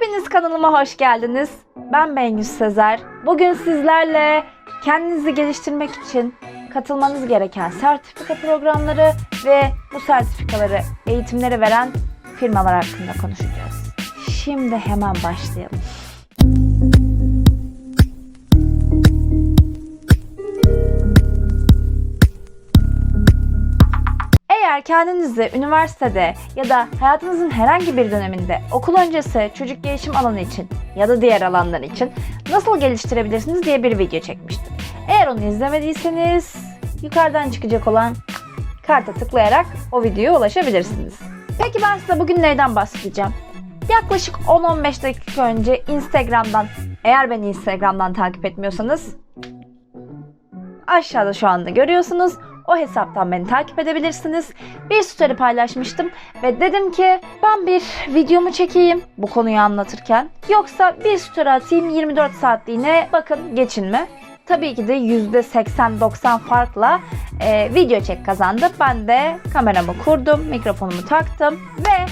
Hepiniz kanalıma hoş geldiniz. Ben Bengüs Sezer. Bugün sizlerle kendinizi geliştirmek için katılmanız gereken sertifika programları ve bu sertifikaları, eğitimleri veren firmalar hakkında konuşacağız. Şimdi hemen başlayalım. Eğer kendinizi üniversitede ya da hayatınızın herhangi bir döneminde okul öncesi çocuk gelişim alanı için ya da diğer alanlar için nasıl geliştirebilirsiniz diye bir video çekmiştim. Eğer onu izlemediyseniz yukarıdan çıkacak olan karta tıklayarak o videoya ulaşabilirsiniz. Peki ben size bugün neyden bahsedeceğim? Yaklaşık 10-15 dakika önce Instagram'dan eğer beni Instagram'dan takip etmiyorsanız aşağıda şu anda görüyorsunuz. O hesaptan beni takip edebilirsiniz. Bir story paylaşmıştım ve dedim ki ben bir videomu çekeyim bu konuyu anlatırken. Yoksa bir story atayım 24 saatliğine bakın geçin mi? Tabii ki de %80-90 farkla e, video çek kazandı. Ben de kameramı kurdum, mikrofonumu taktım ve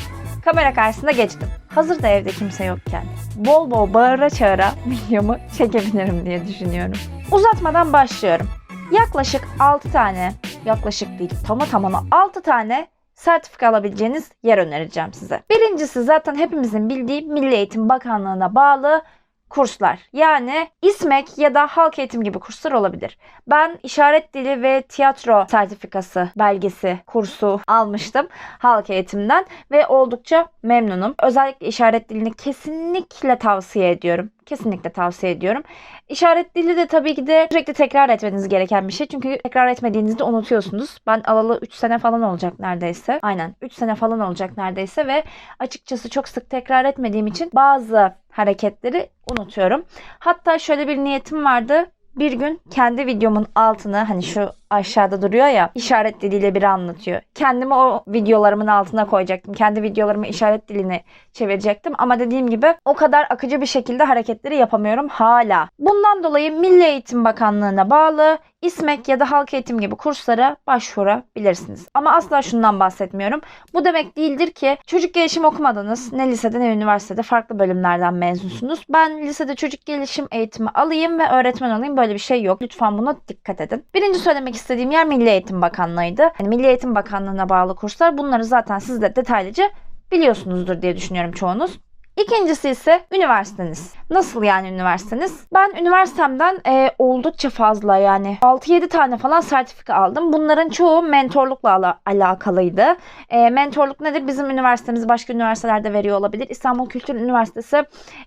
kamera karşısında geçtim. Hazır da evde kimse yokken bol bol bağıra çağıra videomu çekebilirim diye düşünüyorum. Uzatmadan başlıyorum. Yaklaşık 6 tane, yaklaşık değil tamı tamına 6 tane sertifika alabileceğiniz yer önereceğim size. Birincisi zaten hepimizin bildiği Milli Eğitim Bakanlığı'na bağlı kurslar. Yani İSMEK ya da halk eğitim gibi kurslar olabilir. Ben işaret dili ve tiyatro sertifikası belgesi kursu almıştım halk eğitimden ve oldukça memnunum. Özellikle işaret dilini kesinlikle tavsiye ediyorum. Kesinlikle tavsiye ediyorum. İşaret dili de tabii ki de sürekli tekrar etmeniz gereken bir şey. Çünkü tekrar etmediğinizde unutuyorsunuz. Ben alalı 3 sene falan olacak neredeyse. Aynen 3 sene falan olacak neredeyse ve açıkçası çok sık tekrar etmediğim için bazı hareketleri unutuyorum. Hatta şöyle bir niyetim vardı. Bir gün kendi videomun altına hani şu aşağıda duruyor ya işaret diliyle biri anlatıyor. Kendimi o videolarımın altına koyacaktım. Kendi videolarımı işaret diline çevirecektim. Ama dediğim gibi o kadar akıcı bir şekilde hareketleri yapamıyorum hala. Bundan dolayı Milli Eğitim Bakanlığı'na bağlı İSMEK ya da halk eğitim gibi kurslara başvurabilirsiniz. Ama asla şundan bahsetmiyorum. Bu demek değildir ki çocuk gelişim okumadınız. Ne lisede ne üniversitede farklı bölümlerden mezunsunuz. Ben lisede çocuk gelişim eğitimi alayım ve öğretmen olayım böyle bir şey yok. Lütfen buna dikkat edin. Birinci söylemek istediğim yer Milli Eğitim Bakanlığı'ydı. Yani Milli Eğitim Bakanlığı'na bağlı kurslar. Bunları zaten siz de detaylıca biliyorsunuzdur diye düşünüyorum çoğunuz. İkincisi ise üniversiteniz. Nasıl yani üniversiteniz? Ben üniversitemden e, oldukça fazla yani 6-7 tane falan sertifika aldım. Bunların çoğu mentorlukla ala- alakalıydı. E, mentorluk nedir? Bizim üniversitemiz başka üniversitelerde veriyor olabilir. İstanbul Kültür Üniversitesi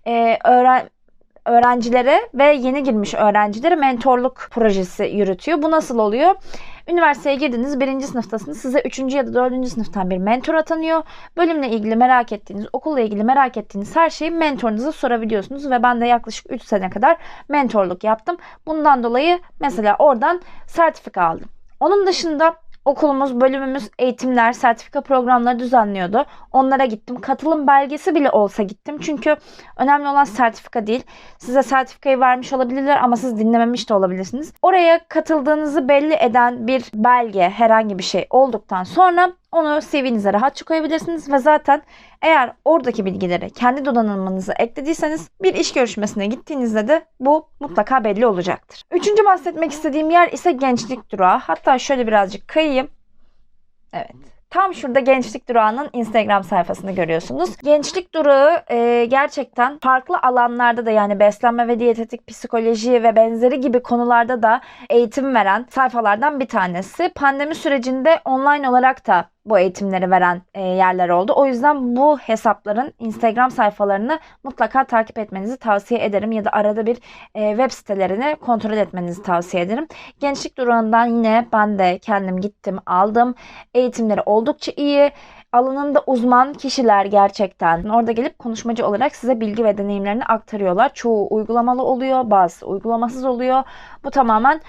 e, öğren öğrencilere ve yeni girmiş öğrencilere mentorluk projesi yürütüyor. Bu nasıl oluyor? Üniversiteye girdiniz, birinci sınıftasınız. Size üçüncü ya da dördüncü sınıftan bir mentor atanıyor. Bölümle ilgili merak ettiğiniz, okulla ilgili merak ettiğiniz her şeyi mentorunuza sorabiliyorsunuz. Ve ben de yaklaşık 3 sene kadar mentorluk yaptım. Bundan dolayı mesela oradan sertifika aldım. Onun dışında okulumuz, bölümümüz eğitimler, sertifika programları düzenliyordu. Onlara gittim. Katılım belgesi bile olsa gittim. Çünkü önemli olan sertifika değil. Size sertifikayı vermiş olabilirler ama siz dinlememiş de olabilirsiniz. Oraya katıldığınızı belli eden bir belge, herhangi bir şey olduktan sonra onu CV'nize rahatça koyabilirsiniz ve zaten eğer oradaki bilgileri kendi donanımınıza eklediyseniz bir iş görüşmesine gittiğinizde de bu mutlaka belli olacaktır. Üçüncü bahsetmek istediğim yer ise gençlik durağı. Hatta şöyle birazcık kayayım. Evet. Tam şurada Gençlik Durağı'nın Instagram sayfasını görüyorsunuz. Gençlik Durağı e, gerçekten farklı alanlarda da yani beslenme ve diyetetik, psikoloji ve benzeri gibi konularda da eğitim veren sayfalardan bir tanesi. Pandemi sürecinde online olarak da bu eğitimleri veren e, yerler oldu. O yüzden bu hesapların Instagram sayfalarını mutlaka takip etmenizi tavsiye ederim ya da arada bir e, web sitelerini kontrol etmenizi tavsiye ederim. Gençlik durağından yine ben de kendim gittim aldım. Eğitimleri oldukça iyi. Alanında uzman kişiler gerçekten orada gelip konuşmacı olarak size bilgi ve deneyimlerini aktarıyorlar. Çoğu uygulamalı oluyor, bazı uygulamasız oluyor. Bu tamamen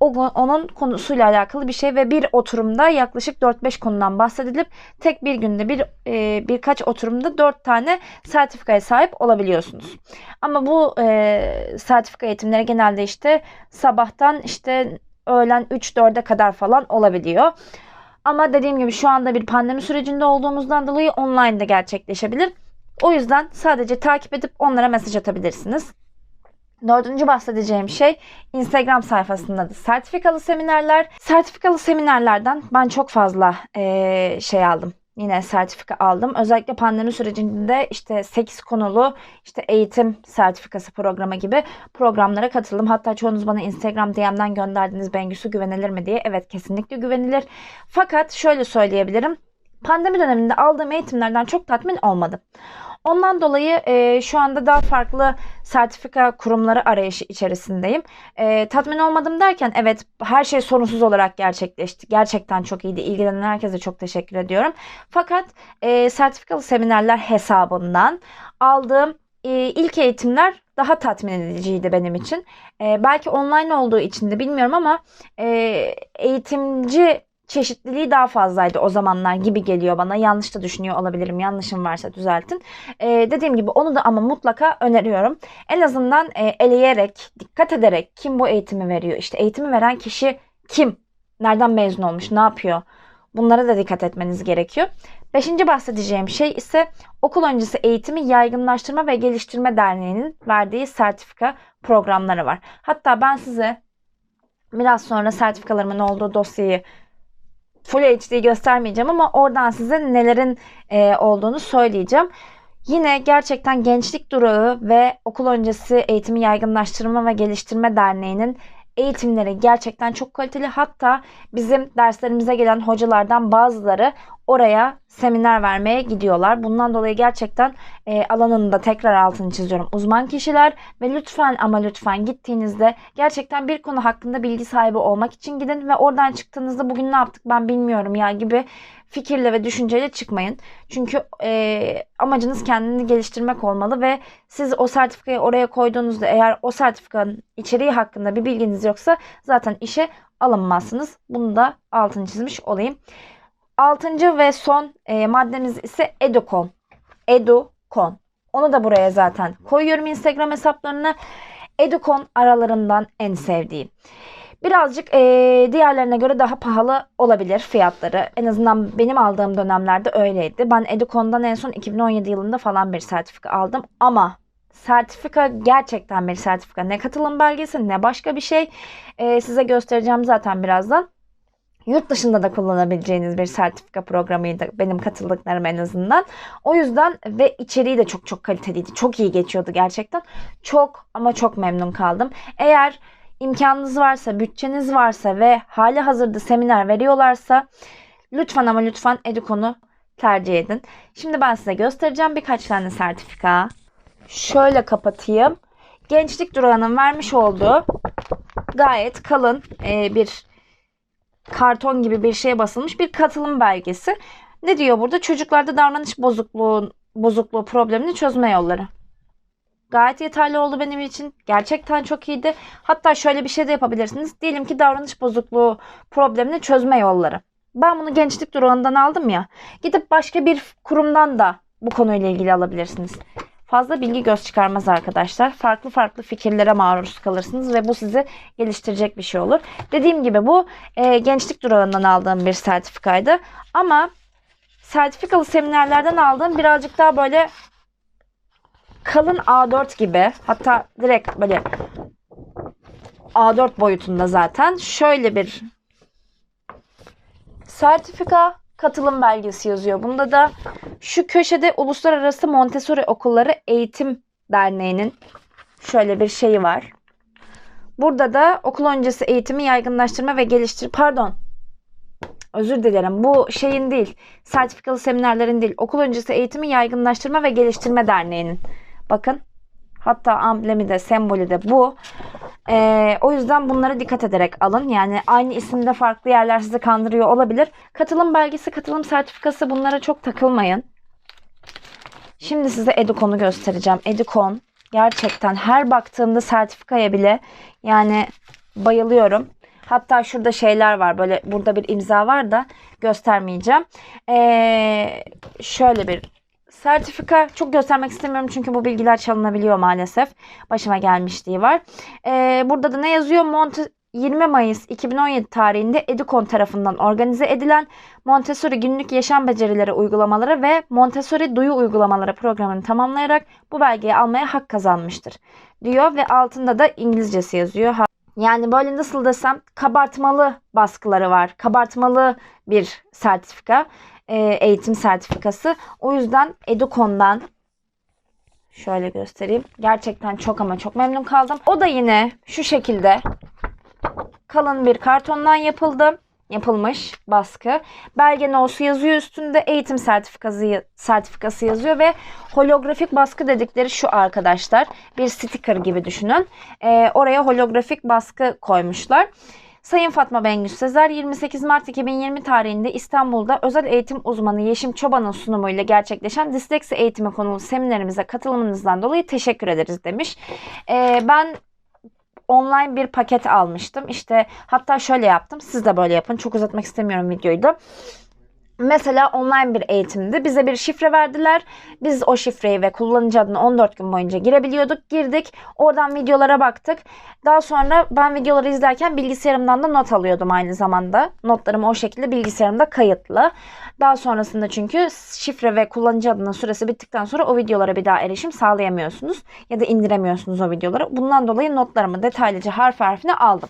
onun konusuyla alakalı bir şey ve bir oturumda yaklaşık 4-5 konudan bahsedilip tek bir günde bir e, birkaç oturumda 4 tane sertifikaya sahip olabiliyorsunuz. Ama bu e, sertifika eğitimleri genelde işte sabahtan işte öğlen 3-4'e kadar falan olabiliyor. Ama dediğim gibi şu anda bir pandemi sürecinde olduğumuzdan dolayı online de gerçekleşebilir. O yüzden sadece takip edip onlara mesaj atabilirsiniz. Dördüncü bahsedeceğim şey Instagram sayfasında da sertifikalı seminerler. Sertifikalı seminerlerden ben çok fazla eee, şey aldım. Yine sertifika aldım. Özellikle pandemi sürecinde işte 8 konulu işte eğitim sertifikası programı gibi programlara katıldım. Hatta çoğunuz bana Instagram DM'den gönderdiğiniz Bengüsü güvenilir mi diye. Evet kesinlikle güvenilir. Fakat şöyle söyleyebilirim. Pandemi döneminde aldığım eğitimlerden çok tatmin olmadım. Ondan dolayı e, şu anda daha farklı sertifika kurumları arayışı içerisindeyim. E, tatmin olmadım derken evet her şey sorunsuz olarak gerçekleşti. Gerçekten çok iyiydi. İlgilenen herkese çok teşekkür ediyorum. Fakat e, sertifikalı seminerler hesabından aldığım e, ilk eğitimler daha tatmin ediciydi benim için. E, belki online olduğu için de bilmiyorum ama e, eğitimci çeşitliliği daha fazlaydı o zamanlar gibi geliyor bana. Yanlış da düşünüyor olabilirim. Yanlışım varsa düzeltin. Ee, dediğim gibi onu da ama mutlaka öneriyorum. En azından e, eleyerek, dikkat ederek kim bu eğitimi veriyor? İşte eğitimi veren kişi kim? Nereden mezun olmuş? Ne yapıyor? Bunlara da dikkat etmeniz gerekiyor. Beşinci bahsedeceğim şey ise okul öncesi eğitimi yaygınlaştırma ve geliştirme derneğinin verdiği sertifika programları var. Hatta ben size biraz sonra sertifikalarımın olduğu dosyayı Full HD göstermeyeceğim ama oradan size nelerin e, olduğunu söyleyeceğim. Yine gerçekten Gençlik Durağı ve Okul Öncesi Eğitimi Yaygınlaştırma ve Geliştirme Derneği'nin eğitimleri gerçekten çok kaliteli. Hatta bizim derslerimize gelen hocalardan bazıları oraya seminer vermeye gidiyorlar. Bundan dolayı gerçekten e, alanında tekrar altını çiziyorum. Uzman kişiler ve lütfen ama lütfen gittiğinizde gerçekten bir konu hakkında bilgi sahibi olmak için gidin ve oradan çıktığınızda bugün ne yaptık ben bilmiyorum ya gibi fikirle ve düşünceyle çıkmayın. Çünkü e, amacınız kendini geliştirmek olmalı ve siz o sertifikayı oraya koyduğunuzda eğer o sertifikanın içeriği hakkında bir bilginiz yoksa zaten işe alınmazsınız. Bunu da altını çizmiş olayım. Altıncı ve son e, maddemiz ise Educon. Educon. Onu da buraya zaten koyuyorum Instagram hesaplarına. Educon aralarından en sevdiğim. Birazcık e, diğerlerine göre daha pahalı olabilir fiyatları. En azından benim aldığım dönemlerde öyleydi. Ben Educon'dan en son 2017 yılında falan bir sertifika aldım. Ama sertifika gerçekten bir sertifika. Ne katılım belgesi ne başka bir şey. E, size göstereceğim zaten birazdan. Yurt dışında da kullanabileceğiniz bir sertifika programıydı benim katıldıklarım en azından. O yüzden ve içeriği de çok çok kaliteliydi. Çok iyi geçiyordu gerçekten. Çok ama çok memnun kaldım. Eğer imkanınız varsa, bütçeniz varsa ve hali hazırda seminer veriyorlarsa lütfen ama lütfen Educon'u tercih edin. Şimdi ben size göstereceğim birkaç tane sertifika. Şöyle kapatayım. Gençlik Durağı'nın vermiş olduğu gayet kalın e, bir karton gibi bir şeye basılmış bir katılım belgesi. Ne diyor burada? Çocuklarda davranış bozukluğu, bozukluğu problemini çözme yolları. Gayet yeterli oldu benim için. Gerçekten çok iyiydi. Hatta şöyle bir şey de yapabilirsiniz. Diyelim ki davranış bozukluğu problemini çözme yolları. Ben bunu gençlik durağından aldım ya. Gidip başka bir kurumdan da bu konuyla ilgili alabilirsiniz. Fazla bilgi göz çıkarmaz arkadaşlar. Farklı farklı fikirlere maruz kalırsınız ve bu sizi geliştirecek bir şey olur. Dediğim gibi bu e, gençlik durağından aldığım bir sertifikaydı. Ama sertifikalı seminerlerden aldığım birazcık daha böyle kalın A4 gibi hatta direkt böyle A4 boyutunda zaten şöyle bir sertifika katılım belgesi yazıyor. Bunda da şu köşede Uluslararası Montessori Okulları Eğitim Derneği'nin şöyle bir şeyi var. Burada da okul öncesi eğitimi yaygınlaştırma ve geliştir pardon özür dilerim bu şeyin değil sertifikalı seminerlerin değil okul öncesi eğitimi yaygınlaştırma ve geliştirme derneğinin bakın hatta amblemi de sembolü de bu ee, o yüzden bunlara dikkat ederek alın. Yani aynı isimde farklı yerler sizi kandırıyor olabilir. Katılım belgesi, katılım sertifikası bunlara çok takılmayın. Şimdi size Educon'u göstereceğim. Educon gerçekten her baktığımda sertifikaya bile yani bayılıyorum. Hatta şurada şeyler var. Böyle burada bir imza var da göstermeyeceğim. Ee, şöyle bir sertifika çok göstermek istemiyorum çünkü bu bilgiler çalınabiliyor maalesef. Başıma gelmişliği var. Ee, burada da ne yazıyor? Monte 20 Mayıs 2017 tarihinde Edukon tarafından organize edilen Montessori günlük yaşam becerileri uygulamaları ve Montessori duyu uygulamaları programını tamamlayarak bu belgeyi almaya hak kazanmıştır diyor ve altında da İngilizcesi yazıyor. Yani böyle nasıl desem kabartmalı baskıları var. Kabartmalı bir sertifika, eğitim sertifikası. O yüzden Educon'dan şöyle göstereyim. Gerçekten çok ama çok memnun kaldım. O da yine şu şekilde kalın bir kartondan yapıldı. Yapılmış baskı. Belge nosu yazıyor üstünde eğitim sertifikası, sertifikası yazıyor ve holografik baskı dedikleri şu arkadaşlar. Bir sticker gibi düşünün. Ee, oraya holografik baskı koymuşlar. Sayın Fatma Bengüs Sezer 28 Mart 2020 tarihinde İstanbul'da özel eğitim uzmanı Yeşim Çoban'ın sunumuyla gerçekleşen disleksi eğitimi konulu seminerimize katılımınızdan dolayı teşekkür ederiz demiş. Ee, ben online bir paket almıştım. İşte hatta şöyle yaptım. Siz de böyle yapın. Çok uzatmak istemiyorum videoyu da. Mesela online bir eğitimdi. Bize bir şifre verdiler. Biz o şifreyi ve kullanıcı adını 14 gün boyunca girebiliyorduk. Girdik. Oradan videolara baktık. Daha sonra ben videoları izlerken bilgisayarımdan da not alıyordum aynı zamanda. Notlarım o şekilde bilgisayarımda kayıtlı. Daha sonrasında çünkü şifre ve kullanıcı adının süresi bittikten sonra o videolara bir daha erişim sağlayamıyorsunuz. Ya da indiremiyorsunuz o videoları. Bundan dolayı notlarımı detaylıca harf harfine aldım.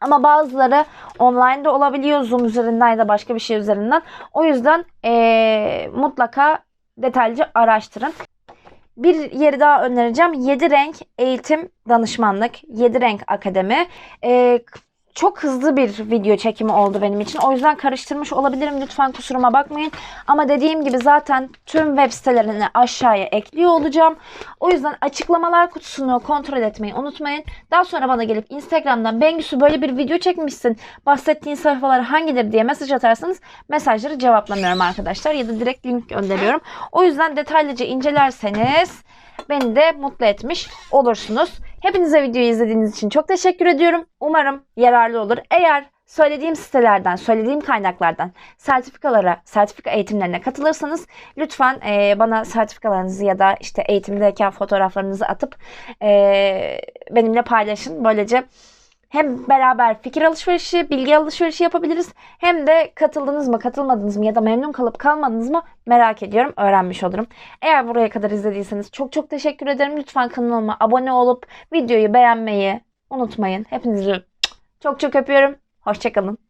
Ama bazıları online de olabiliyor. Zoom üzerinden ya da başka bir şey üzerinden. O yüzden eee, mutlaka detaylıca araştırın. Bir yeri daha önereceğim. 7 renk eğitim danışmanlık. 7 renk akademi. Eee, çok hızlı bir video çekimi oldu benim için. O yüzden karıştırmış olabilirim. Lütfen kusuruma bakmayın. Ama dediğim gibi zaten tüm web sitelerini aşağıya ekliyor olacağım. O yüzden açıklamalar kutusunu kontrol etmeyi unutmayın. Daha sonra bana gelip Instagram'dan Bengüsü böyle bir video çekmişsin. Bahsettiğin sayfalar hangidir diye mesaj atarsanız mesajları cevaplamıyorum arkadaşlar. Ya da direkt link gönderiyorum. O yüzden detaylıca incelerseniz beni de mutlu etmiş olursunuz. Hepinize videoyu izlediğiniz için çok teşekkür ediyorum. Umarım yararlı olur. Eğer söylediğim sitelerden, söylediğim kaynaklardan sertifikalara, sertifika eğitimlerine katılırsanız lütfen eee, bana sertifikalarınızı ya da işte eğitimdeyken fotoğraflarınızı atıp eee, benimle paylaşın. Böylece hem beraber fikir alışverişi, bilgi alışverişi yapabiliriz. Hem de katıldınız mı, katılmadınız mı ya da memnun kalıp kalmadınız mı merak ediyorum, öğrenmiş olurum. Eğer buraya kadar izlediyseniz çok çok teşekkür ederim. Lütfen kanalıma abone olup videoyu beğenmeyi unutmayın. Hepinizi çok çok öpüyorum. Hoşçakalın.